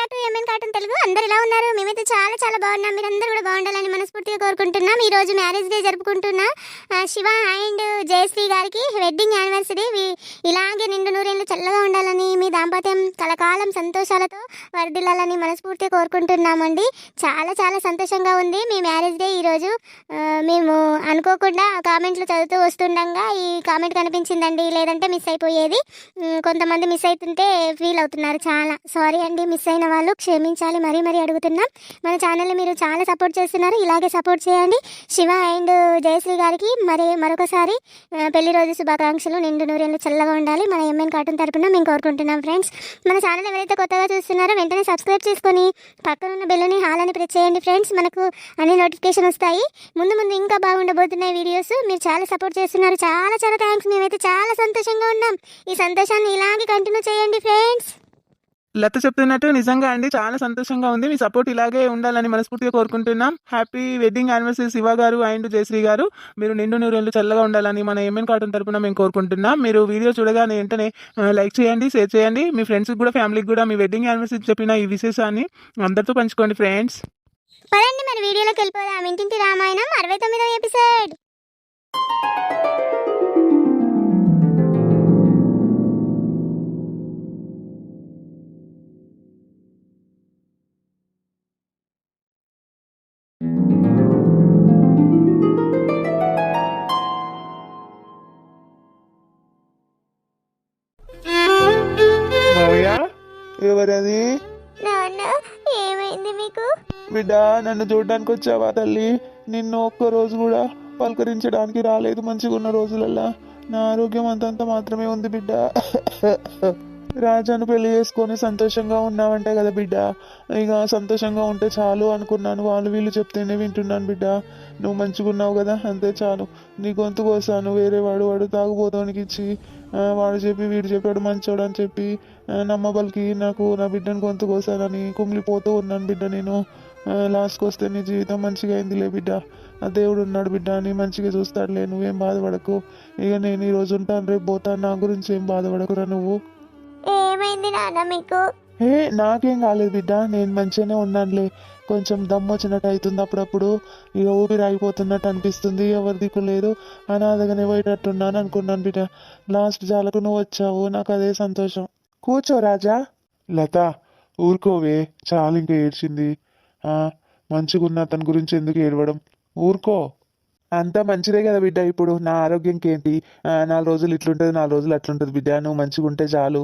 Back to MN cartoon Telugu? అందరు ఎలా ఉన్నారు? మేమైతే చాలా చాలా బాగున్నాం. మీరందరూ కూడా బాగుండాలని మనస్ఫూర్తిగా కోరుకుంటున్నాం. ఈ రోజు మ్యారేజ్ డే జరుపుకుంటున్న శివ అండ్ జయశ్రీ గారికి వెడ్డింగ్ యానివర్సరీ ఇలాగే నిండు నూరేళ్ళు చల్లగా ఉండాలని మీ దాంపత్యం కలకాలం సంతోషాలతో వర్ధిల్లాలని మనస్ఫూర్తిగా కోరుకుంటున్నామండి. చాలా చాలా సంతోషంగా ఉంది. మీ మ్యారేజ్ డే ఈరోజు మేము అనుకోకుండా కామెంట్లు చదువుతూ వస్తుండగా ఈ కామెంట్ కనిపించిందండి. లేదంటే మిస్ అయిపోయేది. కొంతమంది మిస్ అవుతుంటే ఫీల్ అవుతున్నారు చాలా. సారీ అండి మిస్ అయిన. వాళ్ళు క్షమించాలి. మరీ మరీ అడుగుతున్నాం. మన ఛానల్ని మీరు చాలా సపోర్ట్ చేస్తున్నారు. ఇలాగే సపోర్ట్ చేయండి. శివ అండ్ జయశ్రీ గారికి మరి మరొకసారి పెళ్ళి రోజు శుభాకాంక్షలు. నిండు నూరేళ్ళు చల్లగా ఉండాలి. మన ఎంఎన్ కార్టూన్ తరపున మేము కోరుకుంటున్నాం ఫ్రెండ్స్. మన ఛానల్ ఎవరైతే కొత్తగా చూస్తున్నారో వెంటనే సబ్స్క్రైబ్ చేసుకొని పక్కన ఉన్న బెల్లని హాల్ అని ప్రెస్ చేయండి ఫ్రెండ్స్. మనకు అన్ని నోటిఫికేషన్ వస్తాయి. ముందు ముందు ఇంకా బాగుండబోతున్నాయి వీడియోస్. మీరు చాలా సపోర్ట్ చేస్తున్నారు. చాలా చాలా థ్యాంక్స్. మేమైతే చాలా సంతోషంగా ఉన్నాం. ఈ సంతోషాన్ని ఇలాగే కంటిన్యూ చేయండి ఫ్రెండ్స్. లత చెప్తున్నట్టు నిజంగా అండి. చాలా సంతోషంగా ఉంది. మీ సపోర్ట్ ఇలాగే ఉండాలని మనస్ఫూర్తిగా కోరుకుంటున్నాం. హ్యాపీ వెడ్డింగ్ యానివర్సరీ శివ గారు అండ్ జయశ్రీ గారు. మీరు నిండు నూరేళ్ళు చల్లగా ఉండాలని మన ఎంఎన్ కాటన్ తరపున మేము కోరుకుంటున్నాం. మీరు వీడియో చూడగానే వెంటనే లైక్ చేయండి షేర్ చేయండి. మీ ఫ్రెండ్స్కి కూడా ఫ్యామిలీకి కూడా మీ వెడ్డింగ్ యానివర్సరీ చెప్పిన ఈ విశేషాన్ని అందరితో పంచుకోండి ఫ్రెండ్స్. పదండి మరి వీడియోలోకి వెళ్ళిపోదాం. ఇంటింటి రామాయణం అరవై తొమ్మిదో ఎపిసోడ్. ఎవరది? నాన్న ఏమైంది మీకు? బిడ్డ నన్ను చూడడానికి వచ్చావా తల్లి? నిన్ను ఒక్క రోజు కూడా పలకరించడానికి రాలేదు మంచిగా ఉన్న రోజులల్లా. నా ఆరోగ్యం అంతంత మాత్రమే ఉంది బిడ్డ. రాజాను పెళ్ళి చేసుకొని సంతోషంగా ఉన్నావంటే కదా బిడ్డ. ఇక సంతోషంగా ఉంటే చాలు అనుకున్నాను. వాళ్ళు వీళ్ళు చెప్తేనే వింటున్నాను బిడ్డ. నువ్వు మంచిగా ఉన్నావు కదా? అంతే చాలు. నీ గొంతు కోసాను వేరే వాడు వాడు తాగుబోతానికి ఇచ్చి వాడు చెప్పి వీడు చెప్పాడు మంచోడు అని చెప్పి నమ్మబలికి నాకు నా బిడ్డను గొంతు కోసానని కుమిలిపోతూ ఉన్నాను బిడ్డ నేను. లాస్ట్కి వస్తే నీ జీవితం మంచిగా అయిందిలే బిడ్డ. ఆ దేవుడు ఉన్నాడు బిడ్డ. అని మంచిగా చూస్తాడులే. నువ్వేం బాధపడకు. ఇక నేను ఈరోజు ఉంటాను రేపు పోతాను. నా గురించి ఏం బాధపడకురా నువ్వు? ఏమైంది నాన్న మీకు? ఏ నాకేం కాలేదు బిడ్డ నేను మంచిగానే ఉన్నానులే. కొంచెం దమ్ము వచ్చినట్టు అవుతుంది అప్పుడప్పుడు. ఇక ఊపిరి ఆగిపోతున్నట్టు అనిపిస్తుంది ఎవరి దిక్కు లేదు. అనాథగానే పోయేటట్టున్నాను అనుకున్నాను బిడ్డ. లాస్ట్ జాలకు నువ్వు వచ్చావు నాకు అదే సంతోషం. కూర్చో రాజా. లత ఊరుకోవే చాలు ఇంకా ఏడ్చింది. మంచిగున్న అతని గురించి ఎందుకు ఏడవడం? ఊరుకో. అంతా మంచిదే కదా బిడ్డ ఇప్పుడు. నా ఆరోగ్యంకి ఏంటి నాలుగు రోజులు ఇట్లుంటుంది నాలుగు రోజులు అట్లుంటుంది బిడ్డ. నువ్వు మంచిగా ఉంటే చాలు.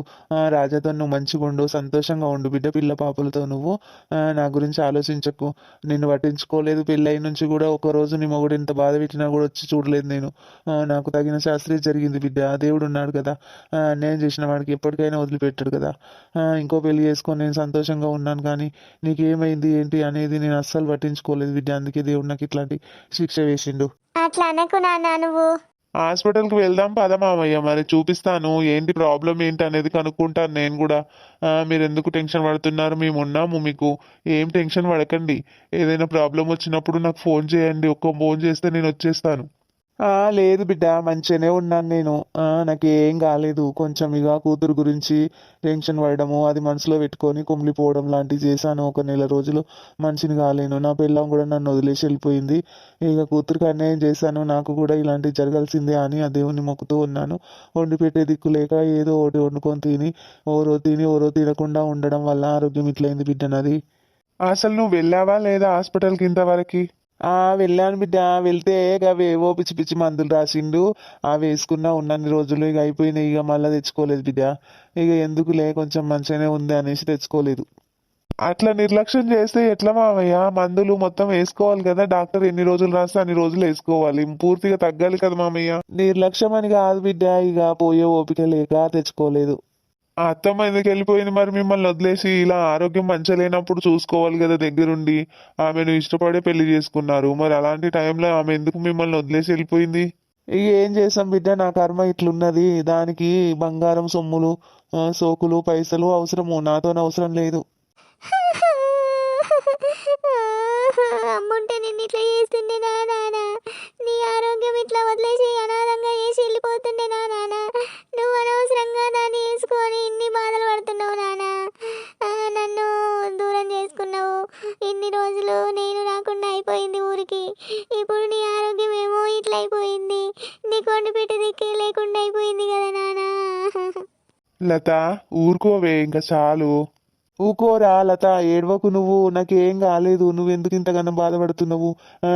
రాజాతో నువ్వు మంచిగా ఉండు సంతోషంగా ఉండు బిడ్డ పిల్ల పాపలతో నువ్వు. నా గురించి ఆలోచించకు. నిన్ను పట్టించుకోలేదు పెళ్ళై నుంచి కూడా ఒక రోజు నీ మొగుడు ఇంత బాధ పెట్టినా కూడా వచ్చి చూడలేదు నేను. నాకు తగిన శాస్త్రీయ జరిగింది బిడ్డ. దేవుడు ఉన్నాడు కదా. నేను చేసిన వాడికి ఎప్పటికైనా వదిలిపెట్టాడు కదా. ఇంకో పెళ్ళి చేసుకొని నేను సంతోషంగా ఉన్నాను కానీ నీకు ఏమైంది ఏంటి అనేది నేను అస్సలు పట్టించుకోలేదు బిడ్డ. అందుకే దేవుడు నాకు ఇట్లాంటి శిక్ష వేసిండు. అట్లా అనకు నాన్న నువ్వు. హాస్పిటల్కి వెళ్దాం పద మామయ్య మరి చూపిస్తాను. ఏంటి ప్రాబ్లం ఏంటి అనేది కనుక్కుంటాను నేను కూడా. మీరు ఎందుకు టెన్షన్ పడుతున్నారు? మేము ఉన్నాము మీకు. ఏం టెన్షన్ పడకండి. ఏదైనా ప్రాబ్లం వచ్చినప్పుడు నాకు ఫోన్ చేయండి. ఒక్క ఫోన్ చేస్తే నేను వచ్చేస్తాను. లేదు బిడ్డ మంచిగానే ఉన్నాను నేను. నాకు ఏం కాలేదు. కొంచెం ఇక కూతురు గురించి టెన్షన్ పడడము అది మనసులో పెట్టుకొని కుమిలిపోవడం లాంటివి చేశాను ఒక నెల రోజులు. మనిషిని కాలేను. నా పిల్లం కూడా నన్ను వదిలేసి వెళ్ళిపోయింది. ఇక కూతురికి అన్యాయం చేశాను. నాకు కూడా ఇలాంటివి జరగాల్సిందే అని ఆ దేవుని మొక్కుతూ ఉన్నాను. వండి పెట్టే దిక్కు లేక ఏదో ఒకటి వండుకొని తిని ఓరో తిని ఓరో తినకుండా ఉండడం వల్ల ఆరోగ్యం ఇట్లయింది బిడ్డ నాది. అసలు నువ్వు వెళ్ళావా లేదా హాస్పిటల్కి ఇంతవరకు వెళ్ళాను బిడ్డ వెళ్తే ఇక ఏవో పిచ్చి పిచ్చి మందులు రాసిండు. ఆ వేసుకున్నా ఉన్నన్ని రోజులు ఇక అయిపోయినాయి ఇక మళ్ళీ తెచ్చుకోలేదు బిడ్డ. ఇక ఎందుకులే కొంచెం మంచిగానే ఉంది అనేసి తెచ్చుకోలేదు. అట్లా నిర్లక్ష్యం చేస్తే ఎట్లా మామయ్య? మందులు మొత్తం వేసుకోవాలి కదా డాక్టర్ ఎన్ని రోజులు రాస్తే అన్ని రోజులు వేసుకోవాలి. పూర్తిగా తగ్గాలి కదా మామయ్య? నిర్లక్ష్యం అని కాదు బిడ్డ ఇక పోయే ఓపిక లేక తెచ్చుకోలేదు. ఆ అత్తమ్మ ఎందుకు వెళ్ళిపోయింది మరి మిమ్మల్ని వదిలేసి? ఇలా ఆరోగ్యం మంచిగా లేనప్పుడు చూసుకోవాలి కదా దగ్గరుండి. ఆమెను ఇష్టపడే పెళ్ళి చేసుకున్నారు. మరి అలాంటి టైంలో ఆమె ఎందుకు మిమ్మల్ని వదిలేసి వెళ్ళిపోయింది? ఇక ఏం చేసాం బిడ్డ? నా కర్మ ఇట్లున్నది. దానికి బంగారం సొమ్ములు ఆ, సోకులు పైసలు అవసరము. నాతో అవసరం లేదు. అమ్ముంటే నిన్ను ఇట్లా చేస్తుండే నా ఆరోగ్యం ఇట్లా వదిలేసి అనాథంగా చేసి వెళ్ళిపోతుండే నా నాన్న ఇన్ని రోజులు నేను రాకుండా అయిపోయింది ఊరికి. ఇప్పుడు నీ ఆరోగ్యం ఏమో ఇట్లా అయిపోయింది. నీ కొండ పెట్ట దిక్కే లేకుండా అయిపోయింది కదా నానా. లత ఊరుకోవే ఇంకా చాలు. ఊకోరా లత ఏడవకు నువ్వు నాకేం కాలేదు నువ్వు ఎందుకు ఇంతగానో బాధపడుతున్నావు?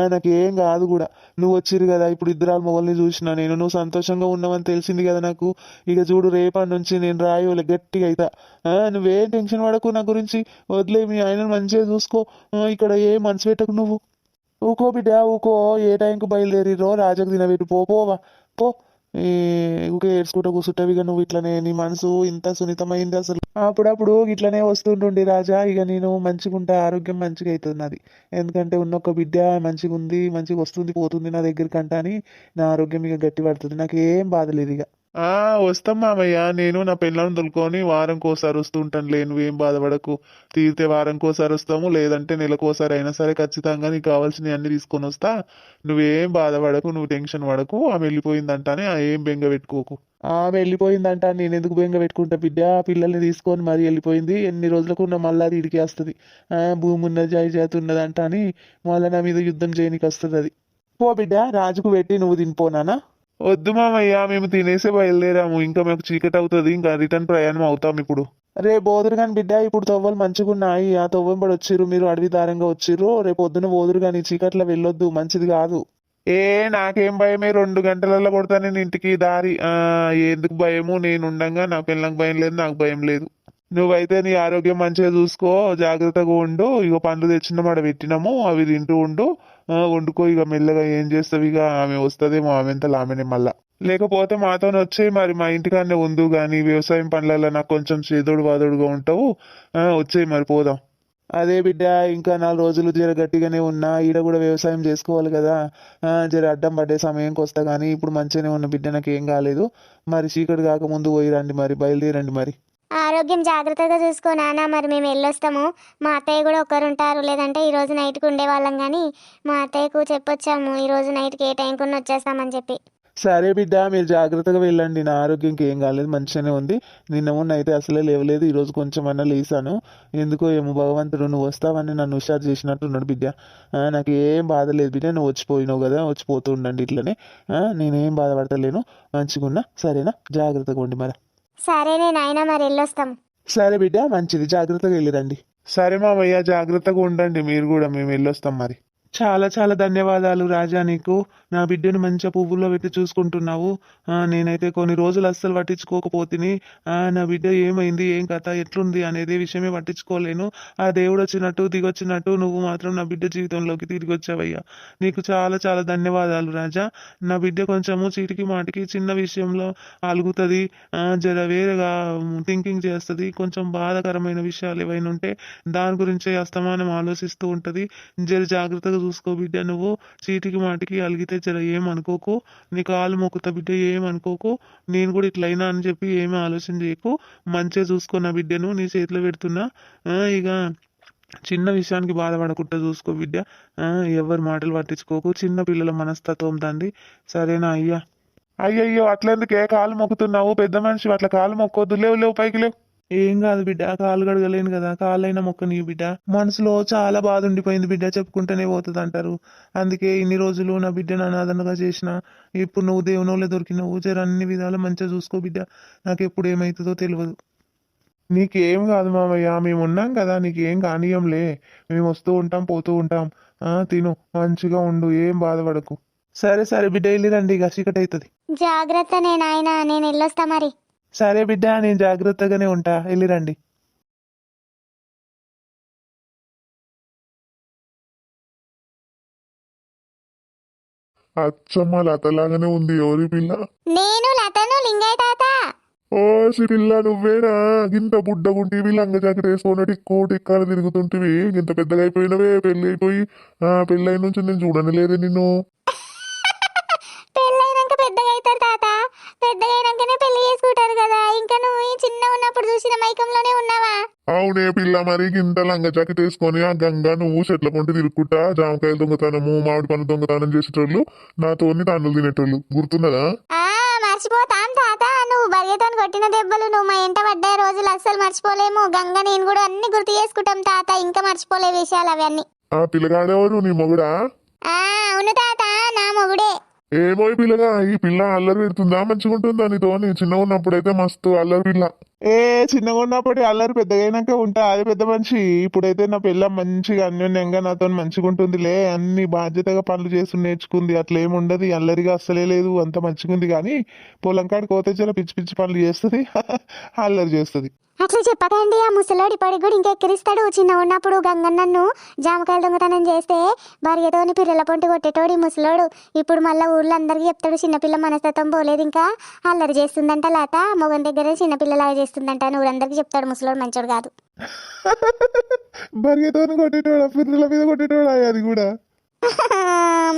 నాకేం కాదు కూడా. నువ్వు వచ్చిరు కదా ఇప్పుడు ఇద్దరు మొగల్ని చూసిన నేను. నువ్వు సంతోషంగా ఉన్నావని తెలిసింది కదా నాకు. ఇక చూడు రేపటి నుంచి నేను రాయోలే గట్టిగా అయితా. నువ్వేం టెన్షన్ పడకు నా గురించి. వదిలే మీ ఆయన మంచిగా చూసుకో. ఇక్కడ ఏ మనసు పెట్టకు నువ్వు. ఊకో బిడ్డ ఊకో. ఏ టైంకి బయలుదేరిరో రాజకు తినబెట్టి. పో పోవా. పో. ఊకే ఏడ్చుకుంటూ కూర్చుంటావు. నువ్వు ఇట్లనే నీ మనసు ఇంత సున్నితమైంది అసలు. అప్పుడప్పుడు ఇట్లనే వస్తుంటుండి రాజా. ఇక నేను మంచిగా ఉంటా ఆరోగ్యం మంచిగా అవుతుంది నాది ఎందుకంటే ఉన్న ఒక బిడ్డ మంచిగా ఉంది మంచిగా వస్తుంది పోతుంది నా దగ్గరికి అంట అని నా ఆరోగ్యం ఇక గట్టి పడుతుంది నాకు ఏం బాధ లేదు ఇక. ఆ వస్తాం మామయ్య. నేను నా పిల్లలను తొలుకొని వారంకోసారి వస్తుంటాను లే నువ్వేం బాధపడకు. తీరితే వారంకోసారి వస్తాము. లేదంటే నెలకోసారి అయినా సరే ఖచ్చితంగా నీకు కావాల్సినవి అన్ని తీసుకొని వస్తా. నువ్వేం బాధపడకు నువ్వు టెన్షన్ పడకు. ఆమె వెళ్ళిపోయిందంటానే ఆ ఏం బెంగ పెట్టుకోకు. ఆమె వెళ్ళిపోయిందంట నేను ఎందుకు బెంగ పెట్టుకుంటా బిడ్డ? ఆ పిల్లల్ని తీసుకొని మరి వెళ్ళిపోయింది. ఎన్ని రోజులకు ఉన్న మళ్ళీ అది ఇడికి వస్తుంది. భూమి ఉన్నది జాయి జాతి ఉన్నదంట అని మళ్ళీ నా మీద యుద్ధం చేయనికి వస్తుంది అది. పో బిడ్డ రాజుకు పెట్టి నువ్వు తినిపోనానా వద్దు మామయ్య మేము తినేసే బయలుదేరాము. ఇంకా మాకు చీకటి అవుతుంది ఇంకా రిటర్న్ ప్రయాణం అవుతాం ఇప్పుడు. రే బోదురు కానీ బిడ్డ ఇప్పుడు తవ్వలు మంచిగా ఉన్నాయి. ఆ తవ్వంబడి వచ్చిర్రు మీరు అడవి దారంగా వచ్చిర్రు. రేపు పొద్దున బోదురు కానీ చీకట్లో వెళ్ళొద్దు మంచిది కాదు. ఏ నాకేం భయమే రెండు గంటలలో కొడతా నేను ఇంటికి దారి. ఆ ఎందుకు భయము? నేను ఉండంగా నా పిల్లలకు భయం లేదు నాకు భయం లేదు. నువ్వైతే నీ ఆరోగ్యం మంచిగా చూసుకో జాగ్రత్తగా ఉండు. ఇక పండ్లు తెచ్చిన మాట పెట్టినాము అవి తింటూ ఉండు. వండుకో ఇక మెల్లగా ఏం చేస్తావు? ఇక ఆమె వస్తుందేమో ఆమె ఎంత ఆమెనే మళ్ళా. లేకపోతే మాతో వచ్చేయి మరి మా ఇంటికాడనే ఉండు కానీ వ్యవసాయం పనులలో నాకు కొంచెం చేదోడు వాదోడుగా ఉంటావు. వచ్చేయి మరి పోదాం. అదే బిడ్డ ఇంకా నాలుగు రోజులు జర గట్టిగానే ఉన్నా ఈడ కూడా వ్యవసాయం చేసుకోవాలి కదా. జర అడ్డం పడ్డే సమయంకి వస్తా కానీ ఇప్పుడు మంచిగానే ఉన్న బిడ్డ నాకు ఏం కాలేదు. మరి చీకటి కాకముందు పోయి రండి మరి బయలుదేరండి మరి. ఆరోగ్యం జాగ్రత్తగా చూసుకో నాన్న మరి మేము వెళ్ళొస్తాము. మా అత్తయ్య కూడా ఒక్కరు ఉంటారు లేదంటే ఈ రోజు నైట్కి ఉండేవాళ్ళం కానీ మా అత్తయ్యకు చెప్పొచ్చాము ఈ రోజు నైట్కి ఏ టైంకి వచ్చేస్తామని చెప్పి. సరే బిడ్డ మీరు జాగ్రత్తగా వెళ్ళండి. నా ఆరోగ్యంకి ఏం కాలేదు మంచిగానే ఉంది. నిన్న మొన్న అయితే అసలే లేవలేదు ఈరోజు కొంచెం అన్నా లేసాను. ఎందుకో ఏమో భగవంతుడు నువ్వు వస్తావని నన్ను హుషారు చేసినట్టు ఉన్నాడు బిడ్డ నాకు ఏం బాధ లేదు బిడ్డ నువ్వు వచ్చిపోయినావు కదా వచ్చిపోతూ ఉండండి ఇట్లనే. నేనేం బాధపడతలేను. మంచిగా ఉన్నా సరేనా? జాగ్రత్తగా ఉండి మరి. సరేనే నాయన మరి వెళ్ళొస్తాము సరే బిడ్డ మంచిది. జాగ్రత్తగా వెళ్ళిరండి. సరే మామయ్య జాగ్రత్తగా ఉండండి. మీరు కూడా మేము వెళ్ళొస్తాం మరి. చాలా చాలా ధన్యవాదాలు రాజా నీకు. నా బిడ్డను మంచిగా పువ్వుల్లో పెట్టి చూసుకుంటున్నావు. నేనైతే కొన్ని రోజులు అస్సలు పట్టించుకోకపోతిని. నా బిడ్డ ఏమైంది ఏం కథ ఎట్లుంది అనేది విషయమే పట్టించుకోలేను. ఆ దేవుడు వచ్చినట్టు దిగొచ్చినట్టు నువ్వు మాత్రం నా బిడ్డ జీవితంలోకి తిరిగి వచ్చావయ్యా. నీకు చాలా చాలా ధన్యవాదాలు రాజా. నా బిడ్డ కొంచెము చీటికి మాటికి చిన్న విషయంలో అలుగుతుంది. జర వేరేగా థింకింగ్ చేస్తుంది. కొంచెం బాధాకరమైన విషయాలు ఏవైనా ఉంటే దాని గురించే అస్తమానం ఆలోచిస్తూ ఉంటుంది. జర జాగ్రత్తగా చూసుకో బిడ్డ నువ్వు? చీటికి మాటికి అలిగితే జర ఏం అనుకోకు? నీ కాలు మొక్కుతా బిడ్డ ఏం అనుకోకు? నేను కూడా ఇట్లా అయినా అని చెప్పి ఏమీ ఆలోచన చేయకు. మంచిగా చూసుకో నా బిడ్డను నీ చేతిలో పెడుతున్నా. ఇక చిన్న విషయానికి బాధపడకుండా చూసుకో బిడ్డ. ఆ, ఎవరి మాటలు పట్టించుకోకు. చిన్న పిల్లల మనస్తత్వం తండ్రి. సరేనా అయ్యా? అయ్యయ్యో అట్లెందుకే? కాలు మొక్కుతున్నావు? పెద్ద మనిషి అట్లా కాలు మొక్కొద్దు. లేవు లేవు పైకి లేవు. ఏం కాదు బిడ్డ కాలు కడగలేను కదా కాళ్ళైనా మొక్కని బిడ్డ. మనసులో చాలా బాధ ఉండిపోయింది బిడ్డ చెప్పుకుంటేనే పోతుంది అంటారు అందుకే ఇన్ని రోజులు నా బిడ్డను అనాథనగా చేసిన ఇప్పుడు నువ్వు దేవునోళ్ళే దొరికినావు జర అన్ని విధాలు మంచిగా చూసుకో బిడ్డ. నాకు ఎప్పుడు ఏమవుతుందో తెలియదు. నీకేం కాదు మామయ్య మేము ఉన్నాం కదా నీకేం కానీయంలే. మేము వస్తూ ఉంటాం పోతూ ఉంటాం. ఆ తిను మంచిగా ఉండు ఏం బాధపడకు. సరే సరే బిడ్డ వెళ్ళిరండి ఇక చీకటి అవుతుంది జాగ్రత్త నేను ఆయన నేను వెళ్ళొస్తా మరి. సరే బిడ్డ నేను జాగ్రత్తగానే ఉంటా. వెళ్ళిరండి అచ్చమ్మ లతలాగానే ఉంది. ఎవరి పిల్ల? నేను లతను లింగయ్య తాత. ఓ సిరిల్ల నువ్వేనా? గింత బుడ్డగుంటివి లంగ జాకెట్ వేసుకొని టిక్కు టిక్కాలు తిరుగుతుంటివి. గింత పెద్దగా అయిపోయినవే పెళ్ళి అయిపోయి ఆ పెళ్ళి అయిన నుంచి నేను చూడని లేదే నిన్ను. పెళ్ళైనాక పెద్దగా అవుతారు తాత. పెద్దగా అయినాకనే ఇంకా నువ్వు ఈ చిన్న ఉన్నప్పుడు చూసిన మైకంలోనే ఉన్నావా? అవునే పిల్ల మరి గింత లంగ జాకెట్ వేసుకొని ఆ గంగ నువ్వు చెట్ల కొంటి తిరుగుకుంటా జామకాయలు దొంగతనము మామిడి పండు దొంగతనం చేసేటోళ్ళు నాతోని తాండ్రులు తినేటోళ్ళు. గుర్తున్నదా ఆ మర్చిపోతాం తాత. నువ్వు బరియతో కొట్టిన దెబ్బలు నువ్వు మా ఇంట పడ్డ రోజులు అస్సలు మర్చిపోలేము. గంగ నేను కూడా అన్ని గుర్తు చేసుకుంటాం తాత. ఇంకా మర్చిపోలే విషయాలు అవన్నీ. ఆ పిల్లగాడెవరు? నీ మొగుడా? ఆ అవును తాత. నా మొగుడే. ఏమో పిల్లగా ఈ పిల్ల అల్లరి పెడుతుందా? మంచిగా ఉంటుందా నీతో? నీ ఉన్నప్పుడైతే మస్తు అల్లరి పిల్ల. ఏ చిన్నగా ఉన్నప్పుడు అల్లరి పెద్దగా ఉంటా. అది పెద్ద మనిషి. ఇప్పుడైతే నా పిల్ల మంచిగా అన్యోన్యంగా నాతో మంచిగా ఉంటుందిలే. అన్ని బాధ్యతగా పనులు చేసి నేర్చుకుంది. అట్లా ఏమి ఉండదు. అల్లరిగా అస్సలే లేదు. అంత మంచిగా ఉంది కానీ పొలం కాడికి పోతే చాలా పిచ్చి పిచ్చి పనులు చేస్తుంది. అల్లరి చేస్తుంది. అట్లా చెప్పకండి ఆ ముసలోడి పడి కూడా ఇంకా ఎక్కిరిస్తాడు. చిన్న ఉన్నప్పుడు గంగన్ నన్ను జామకాయలు దొంగతనం చేస్తే భార్యతోని పిల్లల పొంటి కొట్టేటోడు ఈ ముసలోడు. ఇప్పుడు మళ్ళీ ఊర్లో అందరికీ చెప్తాడు చిన్నపిల్ల మనస్తత్వం పోలేదు ఇంకా. అల్లరి చేస్తుందంట లాత మొగన్ దగ్గర చిన్నపిల్లలాగా చేస్తుందంట అని ఊరందరికీ చెప్తాడు ముసలోడు మంచోడు కాదు. భార్యతోని కొట్టేటోడా? పిల్లల మీద కొట్టేటోడా అది కూడా?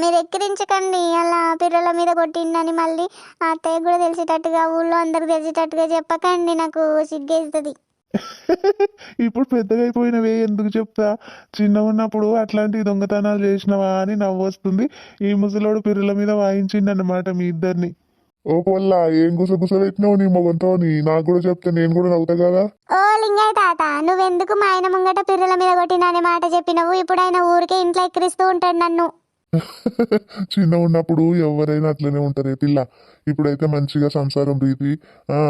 మీరు ఎక్కిరించకండి అలా పిల్లల మీద కొట్టిండని మళ్ళీ ఆ అత్తయ్య కూడా తెలిసేటట్టుగా ఊళ్ళో అందరికి తెలిసేటట్టుగా చెప్పకండి నాకు సిగ్గేస్తుంది. ఇప్పుడు పెద్దగా అయిపోయినవే ఎందుకు చెప్తా? చిన్న ఉన్నప్పుడు అట్లాంటి దొంగతనాలు చేసినవా అని నవ్వు వస్తుంది. ఈ ముసలోడు పిర్రల మీద వాయించిండనమాట అన్నమాట మీ ఇద్దరిని. ఓ పొల్ల ఏం గుసగుస పెట్టినావు నీ మొగంతో? నాకు కూడా చెప్తే నేను కూడా నవ్వుతా కదా? ఓ లింగయ్య తాత నువ్వెందుకు మా ఆయన ముంగట పిర్రల మీద కొట్టిన అనే మాట చెప్పినవు? ఇప్పుడు ఆయన ఊరికే ఇంట్లో ఎక్కిరిస్తూ ఉంటాడు నన్ను. చిన్న ఉన్నప్పుడు ఎవరైనా అట్లనే ఉంటారే. పిల్ల ఇప్పుడైతే మంచిగా సంసారం రీతి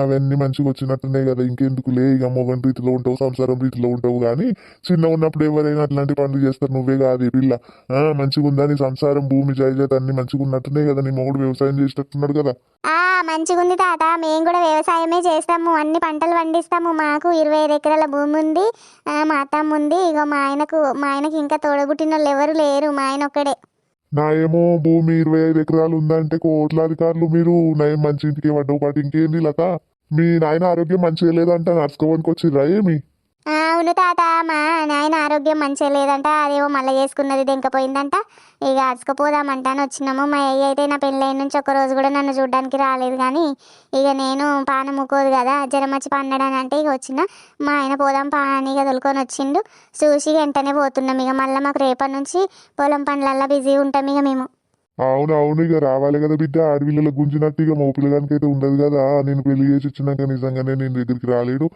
అవన్నీ మంచిగా వచ్చినట్టున్నాయి కదా. ఇంకెందుకులే ఇక మొగన్ రీతిలో ఉంటావు సంసారం రీతిలో ఉంటావు కానీ చిన్న ఉన్నప్పుడు ఎవరైనా అట్లాంటి పనులు చేస్తారు. నువ్వే కాదు పిల్ల. ఆ, మంచిగా ఉందా నీ సంసారం? భూమి జాయిజాత అన్ని మంచిగా ఉన్నట్టున్నాయి కదా. నీ మొగుడు వ్యవసాయం చేసేటట్టున్నాడు కదా. ఆ మంచిగుంది తాత. మేము కూడా వ్యవసాయమే చేస్తాము. అన్ని పంటలు పండిస్తాము. మాకు ఇరవై ఐదు ఎకరాల భూమి ఉంది. ఆ, మా అత్తమ్మ ఉంది. ఇక మా ఆయనకు మా ఆయనకి ఇంకా తోడబుట్టిన వాళ్ళు ఎవరు లేరు. మా ఆయన ఒక్కడే. నా ఏమో భూమి ఇరవై ఐదు ఎకరాలు ఉందంటే కోట్లాధికారులు మీరు నయం మంచి ఇంటికి పడ్డవు పాటు ఇంకేంది లత? మీ నాయన ఆరోగ్యం మంచిగా లేదంట నడుచుకోవడానికి వచ్చిర్రా ఏమి? అవును తాత మా నాయన ఆరోగ్యం మంచిగా లేదంట అదేమో మళ్ళీ చేసుకున్నది దెంకపోయిందంట. ఇక అడుచుకుపోదామంట అని వచ్చినాము. మా అయ్య అయితే నా పెళ్ళైన నుంచి ఒక రోజు కూడా నన్ను చూడడానికి రాలేదు కానీ ఇక నేను పాన ముక్కోదు కదా జ్వరం వచ్చి పన్నడాని అంటే ఇక వచ్చిన. మా ఆయన పోదాం పా అని ఇక తొలుకొని వచ్చిండు. చూసి వెంటనే పోతున్నాం ఇక మళ్ళీ మాకు రేపటి నుంచి పొలం పనులల్లో బిజీ ఉంటాం ఇక మేము. అవును అవును ఇక రావాలి కదా బిడ్డ. ఆడపిల్లల గుంజినట్టు ఇక మగ అయితే ఉండదు కదా. నేను పెళ్ళి చేసి ఇచ్చినాక నిజంగానే నేను దగ్గరికి రాలేడు.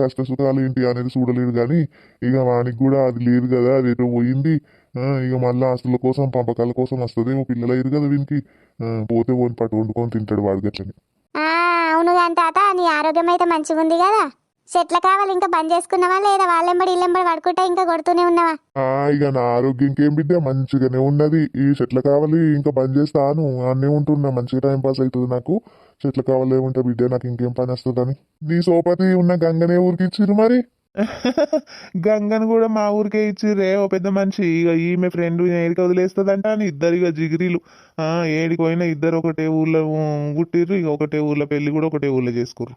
కష్ట సుఖాలు ఏంటి అనేది చూడలేడు కానీ ఇక వానికి కూడా అది లేదు కదా. అది పోయింది. ఇక మళ్ళీ ఆస్తుల కోసం పంపకాల కోసం వస్తుందేమో ఓ పిల్లలు అయ్యారు కదా వీనికి. పోతే పోని పట్టు వండుకొని తింటాడు వాడు గట్లని. అవును దాని తాత నీ ఆరోగ్యం అయితే మంచిగా ఉంది కదా. చెట్ల కావాలి ఇంకా బంద్ చేసుకున్నావా లేదా వాళ్ళెంబడి ఇల్లెంబడి పడుకుంటా ఇంకా కొడుతూనే ఉన్నావా? ఆ, ఇక నా ఆరోగ్యంకి ఏం బిడ్డ? మంచిగానే ఉన్నది. ఈ చెట్ల కావాలి ఇంకా బంద్ చేస్తాను. అన్నీ ఉంటున్నా. మంచిగా టైం పాస్ అవుతుంది నాకు. చెట్ల కావాలి ఏముంటే బిడ్డ? నాకు ఇంకేం పని వస్తుందని. నీ సోపతి ఉన్న గంగనే ఊరికి మరి? గంగను కూడా మా ఊరికే ఇచ్చిర్రే ఓ పెద్ద మనిషి ఇక ఈమె ఫ్రెండ్ ఏడికి వదిలేస్తుందంట అని ఇద్దరు ఇక జిగిరీలు. ఆ ఏడికి పోయినా ఇద్దరు ఒకటే ఊర్లో ఉమ్, పుట్టిర్రు ఇక ఒకటే ఊర్లో పెళ్ళి కూడా ఒకటే ఊర్లో చేసుకుర్రు.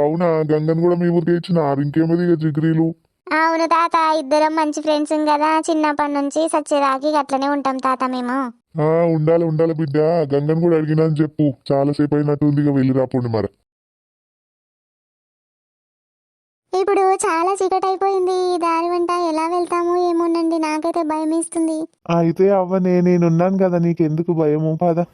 అవునా? గంగన్ కూడా మీ ఊరికి ఇచ్చినారు ఇంకేమది ఇక జిగ్రీలు? అవును తాత ఇద్దరం మంచి ఫ్రెండ్స్ కదా. చిన్నప్పటి నుంచి సచ్చేదాకి అట్లనే ఉంటాం తాత మేము. ఆ ఉండాలి ఉండాలి బిడ్డ. గంగన్ కూడా అడిగినా అని చెప్పు. చాలాసేపు అయినట్టుంది ఇక వెళ్ళి రాపోండి మరి. ఇప్పుడు చాలా చీకటి అయిపోయింది. ఈ దారి వెంట ఎలా వెళ్తాము ఏమోనండి. నాకైతే భయం ఇస్తుంది అయితే అవ్వ నే- నేనున్నాను కదా. నీకెందుకు భయము? పద.